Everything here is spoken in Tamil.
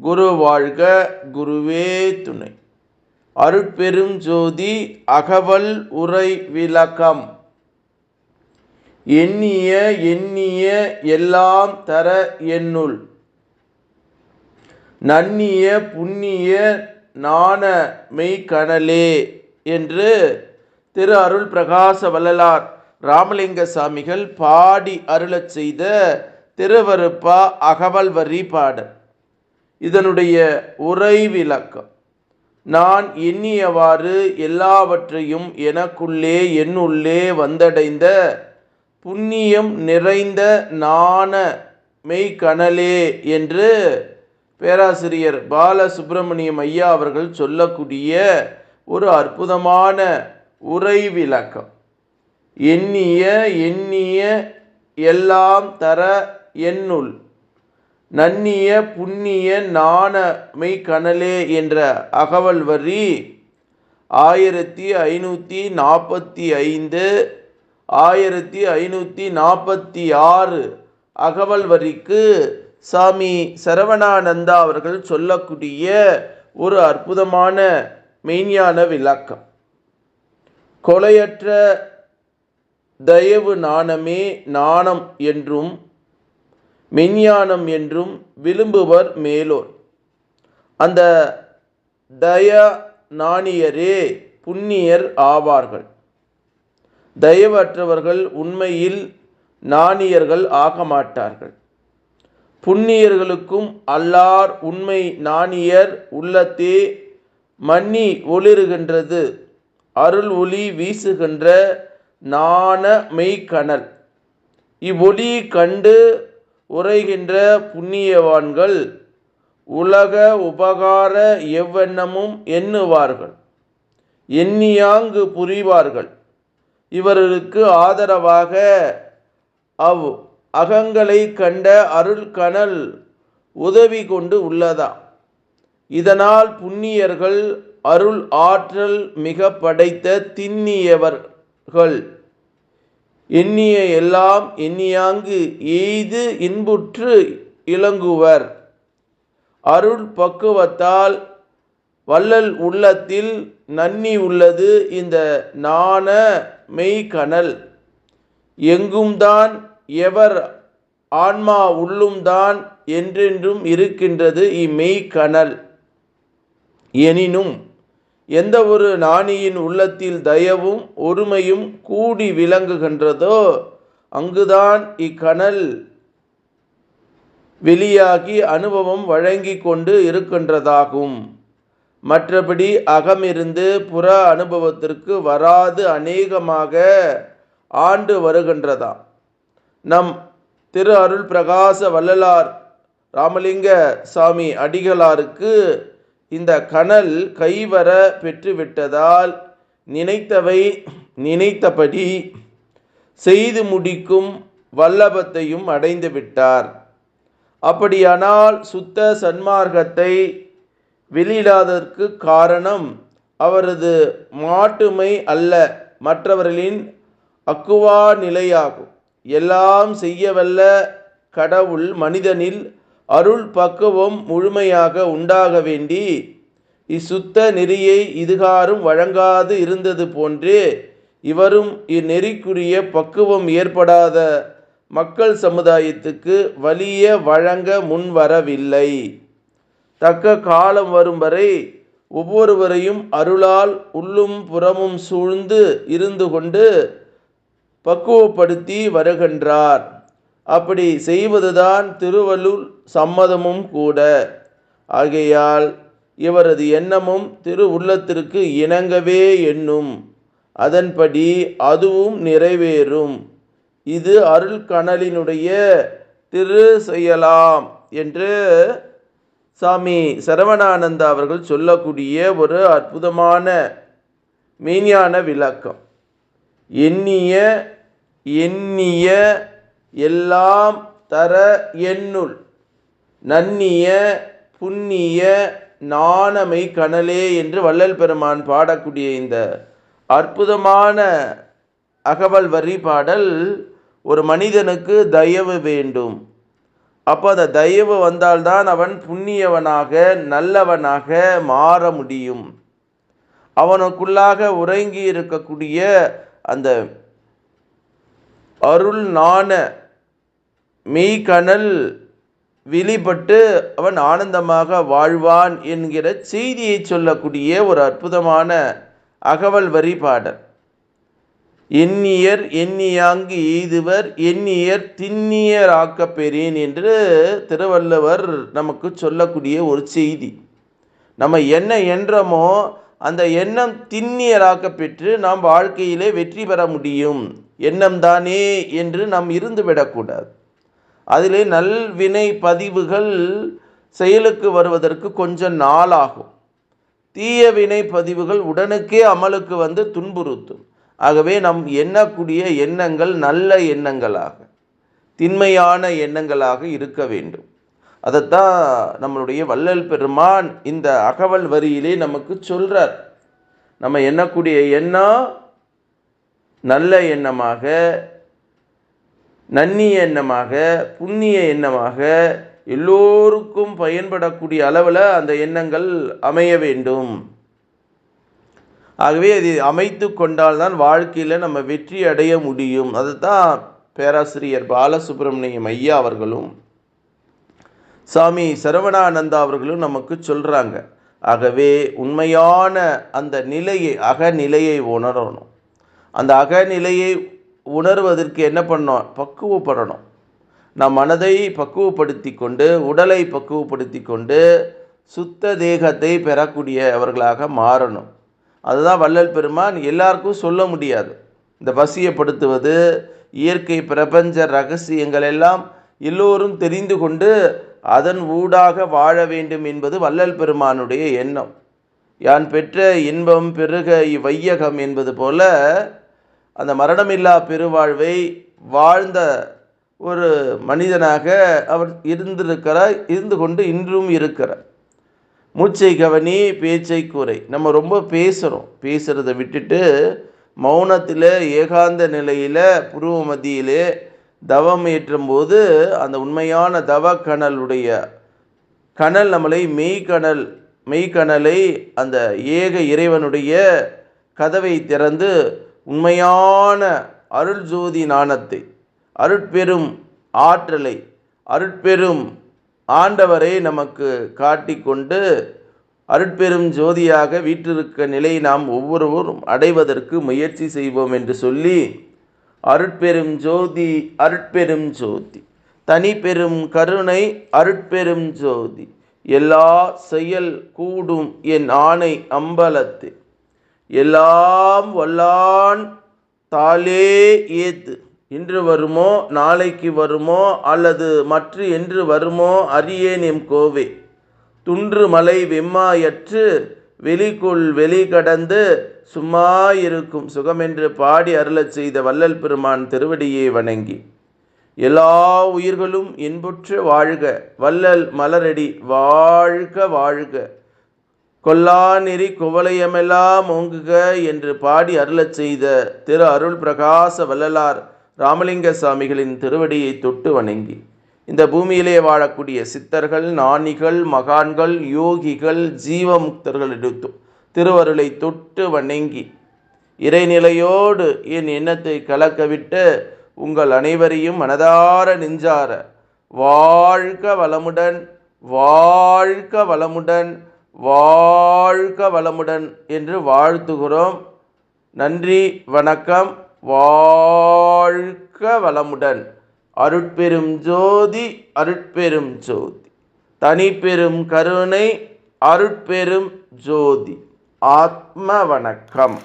குரு வாழ்க குருவே துணை. அருட்பெரும் ஜோதி அகவல் உரை விளக்கம். எண்ணிய எண்ணிய எல்லாம் தர என்னுள். நன்னிய புண்ணிய நாண மெய்கணலே என்று திரு அருள் பிரகாச வள்ளலார் ராமலிங்க சாமிகள் பாடி அருளச் செய்த திருவருப்பா அகவல் வரி பாடல். இதனுடைய உரை விளக்கம். நான் எண்ணியவாறு எல்லாவற்றையும் எனக்குள்ளே என்னுள்ளே வந்தடைந்த புண்ணியம் நிறைந்த நாண மெய்கணலே என்று பேராசிரியர் பாலசுப்பிரமணியம் ஐயா அவர்கள் சொல்லக்கூடிய ஒரு அற்புதமான உரை விளக்கம். எண்ணிய எண்ணிய எல்லாம் தர என்னுள் நன்னிய புண்ணிய நாணமை கனலே என்ற அகவல் வரி ஆயிரத்தி ஐநூற்றி நாற்பத்தி ஐந்து ஆயிரத்தி ஐநூற்றி நாற்பத்தி ஆறு அகவல் வரிக்கு சாமி சரவணானந்தா அவர்கள் சொல்லக்கூடிய ஒரு அற்புதமான மெய்ஞான விளக்கம். கொலையற்ற தயவு நாணமே நாணம் என்றும் மெஞ்ஞானம் என்றும் விரும்புவர் மேலோர். அந்த தய நாணியரே புண்ணியர் ஆவார்கள். தயவற்றவர்கள் உண்மையில் நாணியர்கள் ஆக மாட்டார்கள். புண்ணியர்களுக்கும் அல்லார் உண்மை நாணியர் உள்ளத்தே மன்னி ஒளிருகின்றது. அருள் ஒளி வீசுகின்ற நாண மெய்கணல் இவ்வொளி கண்டு உரைகின்ற புண்ணியவான்கள் உலக உபகார எவ்வெண்ணமும் எண்ணுவார்கள். எண்ணியாங்கு புரிவார்கள். இவர்களுக்கு ஆதரவாக அவ் அகங்களை கண்ட அருள் கனல் உதவி கொண்டு உள்ளதா? இதனால் புண்ணியர்கள் அருள் ஆற்றல் மிக படைத்த திண்ணியவர்கள். எண்ணிய எல்லாம் எண்ணியாங்கு எய்து இன்புற்று இளங்குவர் அருள் பக்குவத்தால் வள்ளல் உள்ளத்தில் நன்னி உள்ளது இந்த நாண மெய்கணல் எங்கும்தான் எவர் ஆன்மா உள்ளும்தான் என்றென்றும் இருக்கின்றது இம்மெய்கணல் எனினும் எந்த ஒரு நாணியின் உள்ளத்தில் தயவும் ஒருமையும் கூடி விளங்குகின்றதோ அங்குதான் இக்கணல் வெளியாகி அனுபவம் வழங்கி கொண்டு இருக்கின்றதாகும். மற்றபடி அகமிருந்து புற அனுபவத்திற்கு வராது அநேகமாக ஆண்டு வருகின்றதாம் நம் திரு அருள் பிரகாச வள்ளலார் ராமலிங்க சாமி அடிகளாருக்கு இந்த கனல் கைவர பெற்றுவிட்டதால் நினைத்தவை நினைத்தபடி செய்து முடிக்கும் வல்லபத்தையும் அடைந்து விட்டார் அப்படியானால் சுத்த சன்மார்க்கத்தை வெளியிடாததற்கு காரணம் அவரது மாட்டுமை அல்ல மற்றவர்களின் அக்குவா நிலையாகும். எல்லாம் செய்யவல்ல கடவுள் மனிதனில் அருள் பக்குவம் முழுமையாக உண்டாக வேண்டி இச்சுத்த நெறியை இதுகாரும் வழங்காது இருந்தது போன்றே இவரும் இந்நெறிக்குரிய பக்குவம் ஏற்படாத மக்கள் சமுதாயத்துக்கு வலிய வழங்க முன்வரவில்லை. தக்க காலம் வரும் வரை ஒவ்வொருவரையும் அருளால் உள்ளும் புறமும் சூழ்ந்து இருந்து கொண்டு பக்குவப்படுத்தி வருகின்றார். அப்படி செய்வதுதான் திருவள்ளுர் சம்மதமும் கூட. ஆகையால் இவரது எண்ணமும் திரு உள்ளத்திற்கு இணங்கவே எண்ணும். அதன்படி அதுவும் நிறைவேறும். இது அருள் கணலினுடைய திரு செய்யலாம் என்று சாமி சரவணானந்தா அவர்கள் சொல்லக்கூடிய ஒரு அற்புதமான மெய்ஞான விளக்கம். எண்ணிய எண்ணிய எல்லாம் தர என்னுள் நன்னிய புண்ணிய நாணமை கனலே என்று வள்ளல் பெருமான் பாடக்கூடிய இந்த அற்புதமான அகவல் வரி பாடல் ஒரு மனிதனுக்கு தயவு வேண்டும். அப்போ அந்த தயவு வந்தால்தான் அவன் புண்ணியவனாக நல்லவனாக மாற முடியும். அவனுக்குள்ளாக உறங்கி இருக்கக்கூடிய அந்த அருள் நாண மெய்கனல் வெளிப்பட்டு அவன் ஆனந்தமாக வாழ்வான் என்கிற செய்தியை சொல்லக்கூடிய ஒரு அற்புதமான அகவல் வரி பாடல். எண்ணியர் எண்ணியாங்கு எய்துவர் எண்ணியர் திண்ணியர் ஆக்கப்பெறேன் என்று திருவள்ளுவர் நமக்கு சொல்லக்கூடிய ஒரு செய்தி. நம்ம என்ன என்றமோ அந்த எண்ணம் திண்ணியராக்க பெற்று நாம் வாழ்க்கையிலே வெற்றி பெற முடியும். எண்ணம் தானே என்று நாம் இருந்து விடக்கூடாது அதிலே நல்வினை பதிவுகள் செயலுக்கு வருவதற்கு கொஞ்சம் நாளாகும். தீய வினை பதிவுகள் உடனுக்கே அமலுக்கு வந்து துன்புறுத்தும். ஆகவே நம் எண்ணக்கூடிய எண்ணங்கள் நல்ல எண்ணங்களாக திண்மையான எண்ணங்களாக இருக்க வேண்டும். அதைத்தான் நம்மளுடைய வள்ளல் பெருமான் இந்த அகவல் வரியிலே நமக்கு சொல்கிறார் நம்ம எண்ணக்கூடிய எண்ணம் நல்ல எண்ணமாக நன்னிய எண்ணமாக புண்ணிய எண்ணமாக எல்லோருக்கும் பயன்படக்கூடிய அளவில் அந்த எண்ணங்கள் அமைய வேண்டும். ஆகவே அது அமைத்து கொண்டால்தான் வாழ்க்கையில் நம்ம வெற்றி அடைய முடியும். அதுதான் பேராசிரியர் பாலசுப்ரமணியம் ஐயா அவர்களும் சாமி சரவணானந்தா அவர்களும் நமக்கு சொல்கிறாங்க ஆகவே உண்மையான அந்த நிலையை அகநிலையை உணரணும். அந்த அகநிலையை உணர்வதற்கு என்ன பண்ணோம் பக்குவப்படணும். நம் மனதை பக்குவப்படுத்தி கொண்டு உடலை பக்குவப்படுத்தி கொண்டு சுத்த தேகத்தை பெறக்கூடியவர்களாக மாறணும். அதுதான் வள்ளல் பெருமான் எல்லாருக்கும் சொல்ல முடியாது. இந்த வசியப்படுத்துவது இயற்கை பிரபஞ்ச ரகசியங்கள் எல்லாம் எல்லோரும் தெரிந்து கொண்டு அதன் ஊடாக வாழ வேண்டும் என்பது வள்ளல் பெருமானுடைய எண்ணம். யான் பெற்ற இன்பம் பெருக இவ்வையகம் என்பது போல அந்த மரணமில்லா பெருவாழ்வை வாழ்ந்த ஒரு மனிதனாக அவர் இருந்திருக்கிறார் இருந்து கொண்டு இன்றும் இருக்கிறார். மூச்சை கவனி பேச்சை குறை நம்ம ரொம்ப பேசுகிறோம் பேசுகிறத விட்டுட்டு மௌனத்தில் ஏகாந்த நிலையில் புருவ மத்தியிலே தவம் ஏற்றும் போது அந்த உண்மையான தவ கணலுடைய கணல் நம்மளை மெய்கணல் மெய்கணலை அந்த ஏக இறைவனுடைய கதவை திறந்து உண்மையான அருள் ஜோதி நாணத்தை அருட்பெரும் ஆற்றலை அருட்பெரும் ஆண்டவரை நமக்கு காட்டிக்கொண்டு அருட்பெரும் ஜோதியாக வீற்றிருக்க நிலை நாம் ஒவ்வொருவரும் அடைவதற்கு முயற்சி செய்வோம் என்று சொல்லி அருட்பெரும் ஜோதி அருட்பெரும் ஜோதி தனி பெரும் கருணை அருட்பெரும் ஜோதி எல்லா செயல் கூடும் என் ஆணை அம்பலத்து எல்லாம் வல்லான் தாலே ஏத் இன்று வருமோ நாளைக்கு வருமோ அல்லது மற்ற என்று வருமோ அறியேன் எம் கோவே. துன்று மலை வெம்மாயற்று வெளிக்குள் வெளி கடந்து சும்மா இருக்கும் சுகமென்று பாடி அருளச் செய்த வள்ளல் பெருமான் திருவடியை வணங்கி. எல்லா உயிர்களும் இன்புற்று வாழ்க வள்ளல் மலரடி வாழ்க வாழ்க. கொல்லா நெறி ஓங்குக என்று பாடி அருளச் செய்த திரு அருள் பிரகாச வள்ளலார் ராமலிங்க சாமிகளின் திருவடியை தொட்டு வணங்கி. இந்த பூமியிலே வாழக்கூடிய சித்தர்கள் நாணிகள் மகான்கள் யோகிகள் ஜீவமுக்தர்கள் எடுத்தும் திருவருளை தொட்டு வணங்கி இறைநிலையோடு என் எண்ணத்தை கலக்கவிட்டு உங்கள் அனைவரையும் மனதார நெஞ்சார வாழ்க வளமுடன் வாழ்க வளமுடன் வாழ்க வளமுடன் என்று வாழ்த்துகிறோம். நன்றி வணக்கம். வாழ்க வளமுடன். அருட்பெரும் ஜோதி அருட்பெரும் ஜோதி. தனிப்பெரும் கருணை அருட்பெரும் ஜோதி. ஆத்ம வணக்கம்.